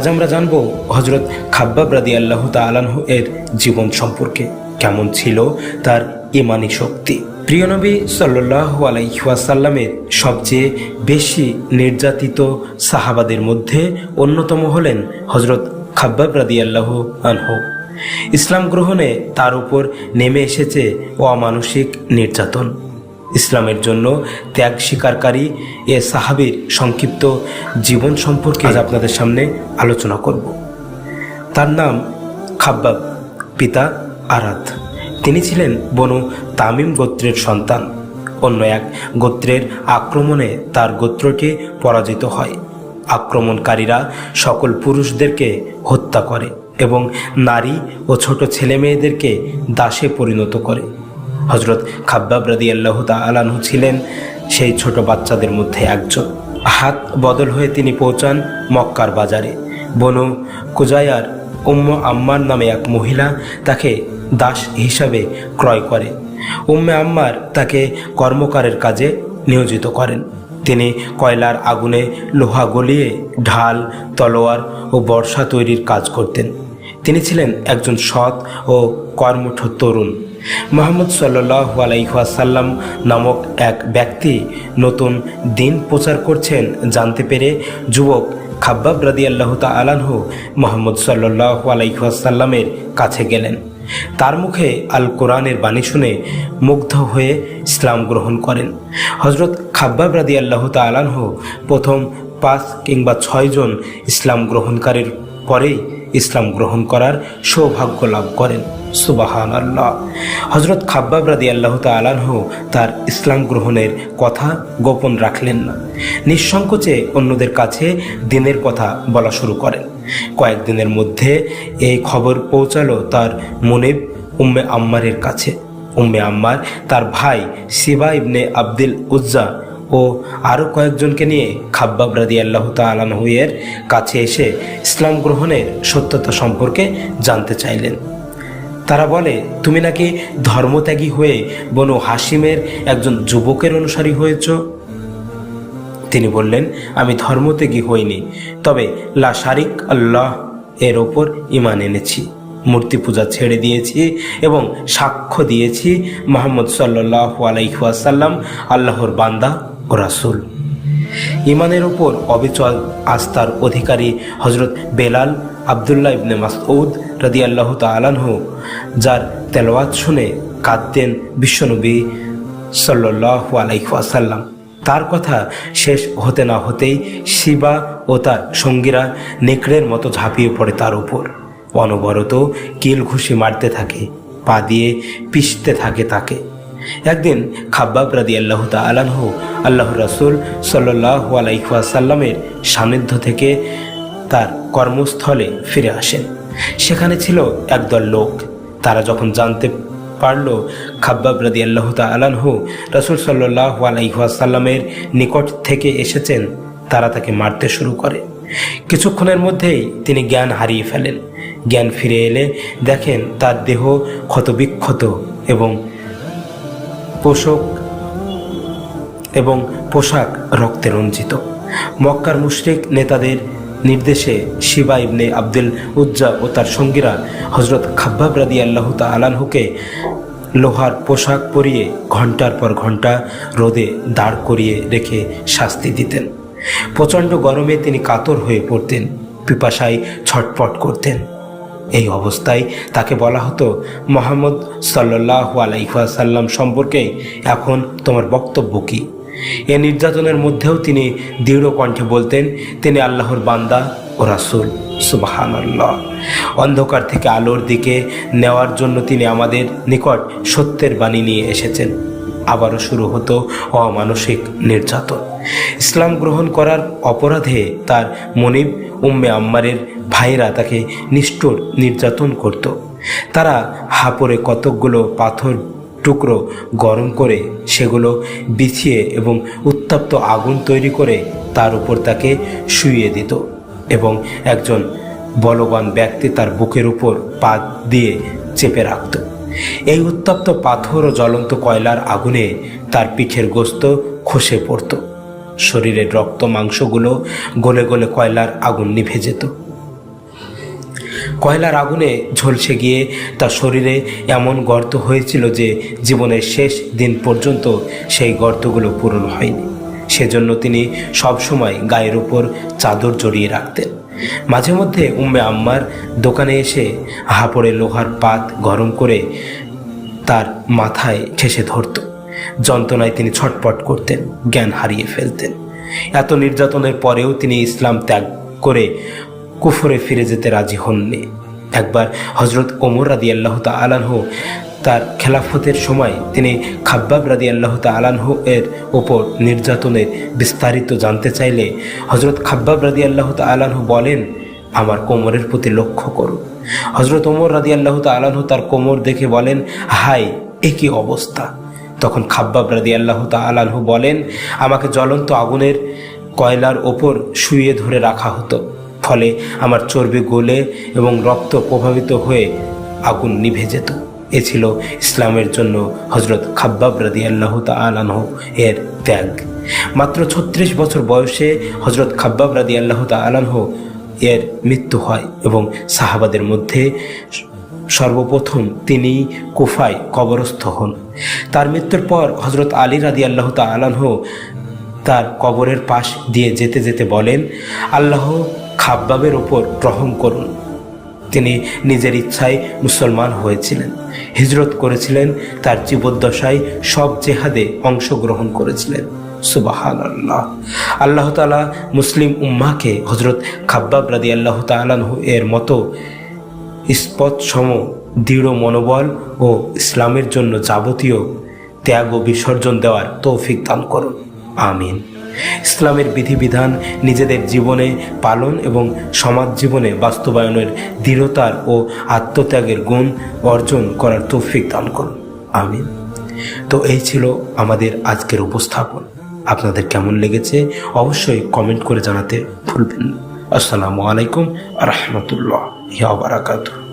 আজ আমরা জানব হজরত খাব্বাব রাদি আল্লাহ তালাহ এর জীবন সম্পর্কে কেমন ছিল তার ইমানি শক্তি। প্রিয় নবী সাল্লাহ আলাইসাল্লামের সবচেয়ে বেশি নির্যাতিত সাহাবাদের মধ্যে অন্যতম হলেন হজরত খাব্বাব রাদি আল্লাহ আনহু। ইসলাম গ্রহণে তার উপর নেমে এসেছে অমানসিক নির্যাতন। ইসলামের জন্য ত্যাগ স্বীকারকারী এ সাহাবির সংক্ষিপ্ত জীবন সম্পর্কে আজ আপনাদের সামনে আলোচনা করব। তার নাম খাব্বাব, পিতা আরাত। তিনি ছিলেন বনু তামিম গোত্রের সন্তান। অন্য এক গোত্রের আক্রমণে তার গোত্রটি পরাজিত হয়। আক্রমণকারীরা সকল পুরুষদেরকে হত্যা করে এবং নারী ও ছোট ছেলে মেয়েদেরকে দাসে পরিণত করে। হজরত খাব্বাব রাদি আল্লাহ আলানহু ছিলেন, সেই ছোট বাচ্চাদের মধ্যে একজন। হাত বদল হয়ে তিনি পৌঁছান মক্কার বাজারে। বনু কুজায়ার উম্ম আম্মার নামে এক মহিলা তাকে দাস হিসাবে ক্রয় করে। উম্মে আম্মার তাকে কর্মকারের কাজে নিয়োজিত করেন। তিনি কয়লার আগুনে লোহা গলিয়ে ঢাল, তলোয়ার ও বর্ষা তৈরির কাজ করতেন। তিনি ছিলেন একজন সৎ ও কর্মঠ তরুণ। মোহাম্মদ সাল্লাহ আলাইসাল্লাম নামক এক ব্যক্তি নতুন দিন প্রচার করছেন। জানতে পেরে যুবক খাব্বাব রাদি আল্লাহ আলানহু মোহাম্মদ সাল্লাহ কাছে গেলেন। তার মুখে আল কোরআনের বাণী শুনে মুগ্ধ হয়ে ইসলাম গ্রহণ করেন। হজরত খাব্বাব রাদি আল্লাহ আলানহু প্রথম পাঁচ কিংবা ছয়জন ইসলাম গ্রহণকারীর পরেই ইসলাম গ্রহণ করার সৌভাগ্য লাভ করেন। সুবাহান আল্লাহ হজরত খাব্বাব রাদি আল্লাহ তালাহ তার ইসলাম গ্রহণের কথা গোপন রাখলেন না। নিঃসংকোচে অন্যদের কাছে দিনের কথা বলা শুরু করেন। কয়েকদিনের মধ্যে এই খবর পৌঁছালো তার মনিব উম্মে আম্মারের কাছে। উম্মে আম্মার তার ভাই সিবা ইবনে আব্দুল উজ্জা ও আরও কয়েকজনকে নিয়ে খাব্বাব রাদি আল্লাহ তালানহুয়ের কাছে এসে ইসলাম গ্রহণের সত্যতা সম্পর্কে জানতে চাইলেন। তারা বলে, তুমি নাকি ধর্মত্যাগী হয়ে বনু হাসিমের একজন যুবকের অনুসারী হয়েছ? তিনি বললেন, আমি ধর্মত্যাগী হইনি, তবে লা শারিক আল্লাহ এর ওপর ইমান এনেছি, মূর্তি পূজা ছেড়ে দিয়েছি এবং সাক্ষ্য দিয়েছি মোহাম্মদ সাল্লাহ আলাইসাল্লাম আল্লাহর বান্দা ও রাসুল। ইমানের ওপর অবিচল আস্থার অধিকারী হজরত বেলাল আবদুল্লাহ ইবনে মাসউদ রাদি আল্লাহ তালানহু যার তেলাওয়াত শুনে কাঁদতেন বিশ্বনবী সাল্লাহ আলাইসাল্লাম তার কথা শেষ হতে না হতেই শিবা ও তার সঙ্গীরা নেকড়ের মতো ঝাঁপিয়ে পড়ে তার উপর। অনবরত কিল ঘুষি মারতে থাকে, পা দিয়ে পিষতে থাকে তাকে। একদিন খাব্বাব রাদি আল্লাহ তালাহ আল্লাহ রাসুল সাল্লাহ আলাইসাল্লামের সান্নিধ্য থেকে তার কর্মস্থলে ফিরে আসেন। সেখানে ছিল একদল লোক। তারা যখন জানতে পারল খাব্বাব রাদি আল্লাহ তালাহু রসুল সাল্লাহ আলাইসাল্লামের নিকট থেকে এসেছেন, তারা তাকে মারতে শুরু করে। কিছুক্ষণের মধ্যেই তিনি জ্ঞান হারিয়ে ফেলেন। জ্ঞান ফিরে এলে দেখেন তার দেহ ক্ষতবিক্ষত এবং পোষক এবং পোশাক রক্তে রঞ্জিত। মক্কার মুশরিক নেতাদের নির্দেশে শিবা ইবনে আব্দুল উজ্জা ও তার সঙ্গীরা হজরত খাব্বাব রাদি আল্লাহ তালানহুকে লোহার পোশাক পরিয়ে ঘণ্টার পর ঘণ্টা রোদে দাঁড় করিয়ে রেখে শাস্তি দিতেন। প্রচণ্ড গরমে তিনি কাতর হয়ে পড়তেন, পিপাসায় ছটপট করতেন। এই অবস্থায় তাকে বলা হতো, মোহাম্মদ সাল্লাহ আলাইসাল্লাম সম্পর্কে এখন তোমার বক্তব্য কী? এ নির্যাতনের মধ্যেও তিনি দৃঢ় কণ্ঠে বলতেন, তিনি আল্লাহর বান্দা ও রাসুল। সুবাহান আল্লাহ অন্ধকার থেকে আলোর দিকে নেওয়ার জন্য তিনি আমাদের নিকট সত্যের বাণী নিয়ে এসেছেন। আবারও শুরু হতো অমানসিক নির্যাতন। ইসলাম গ্রহণ করার অপরাধে তার মনিব উম্মে আম্মারের ভাইরা তাকে নিষ্ঠুর নির্যাতন করত। তারা হাপড়ে কতকগুলো পাথর, টুকরো গরম করে সেগুলো বিছিয়ে এবং উত্তপ্ত আগুন তৈরি করে তার উপর তাকে শুইয়ে দিত এবং একজন বলবান ব্যক্তি তার বুকের উপর পা দিয়ে চেপে রাখত। এই উত্তপ্ত পাথর ও জ্বলন্ত কয়লার আগুনে তার পিঠের গোস্ত খসে পড়ত। শরীরের রক্ত মাংসগুলো গলে গলে কয়লার আগুন নিভে যেত। কয়লার আগুনে ঝলসে গিয়ে তার শরীরে এমন গর্ত হয়েছিল যে জীবনের শেষ দিন পর্যন্ত সেই গর্তগুলো পূরণ হয়নি। সেজন্য তিনি সবসময় গায়ের উপর চাদর জড়িয়ে রাখতেন। মাঝে মধ্যে উম্মে আম্মার দোকানে এসে হাঁপড়ে লোহার পাত গরম করে তার মাথায় ঠেসে ধরত। যন্ত্রণায় তিনি ছটপট করতেন, জ্ঞান হারিয়ে ফেলতেন। এত নির্যাতনের পরেও তিনি ইসলাম ত্যাগ করে কুফরে ফিরে যেতে রাজি হননি। একবার হজরত ওমর রাদি আল্লাহ তার খেলাফতের সময় তিনি খাব্বাব রাদি আল্লাহ আলানহ এর ওপর নির্যাতনের বিস্তারিত জানতে চাইলে হজরত খাব্বাব রাদি আল্লাহ আলানহ বলেন, আমার কোমরের প্রতি লক্ষ্য করুন হজরত ওমর রাদি আল্লাহ আলানহ তার কোমর দেখে বলেন হাই এ কি অবস্থা? তখন খাব্বাব রাদি আল্লাহ আলানহু বলেন, আমাকে জ্বলন্ত আগুনের কয়লার ওপর শুয়ে ধরে রাখা হতো, ফলে আমার চর্বি গলে এবং রক্ত প্রভাবিত হয়ে আগুন নিভে যেত। এ ছিল ইসলামের জন্য হজরত খাব্বাব রাদি আল্লাহ আলানহু এর ত্যাগ। মাত্র ছত্রিশ বছর বয়সে হজরত খাব্বাব রাদি আল্লাহ আলানহু এর মৃত্যু হয় এবং সাহাবাদের মধ্যে সর্বপ্রথম তিনি কুফায় কবরস্থ হন। তার মৃত্যুর পর হজরত আলী রাদি আল্লাহ আলানহ তার কবরের পাশ দিয়ে যেতে যেতে বলেন, আল্লাহ খাব্বাবের ওপর রহম করুন। তিনি নিজের ইচ্ছায় মুসলমান হয়েছিলেন। হিজরত করেছিলেন, তার জীবদ্দশায় সব জেহাদে অংশগ্রহণ করেছিলেন। সুবাহান আল্লাহ আল্লাহ তালা মুসলিম উম্মাকে হজরত খাব্বাব রাদি আল্লাহ তালানহু এর মতো স্পদ সম দৃঢ় মনোবল ও ইসলামের জন্য যাবতীয় ত্যাগ ও বিসর্জন দেওয়ার তৌফিক দান করুন। আমিন। ইসলামের বিধিবিধান নিজেদের জীবনে পালন এবং সমাজ জীবনে বাস্তবায়নের দৃঢ়তার ও আত্মত্যাগের গুণ অর্জন করার তৌফিক দান করুন। আমিন। তো এই ছিল আমাদের আজকের উপস্থাপন। আপনাদের কেমন লেগেছে অবশ্যই কমেন্ট করে জানাতে ভুলবেন না। আসসালামু আলাইকুম রহমতুল্লাহ। বারাকাতুহ।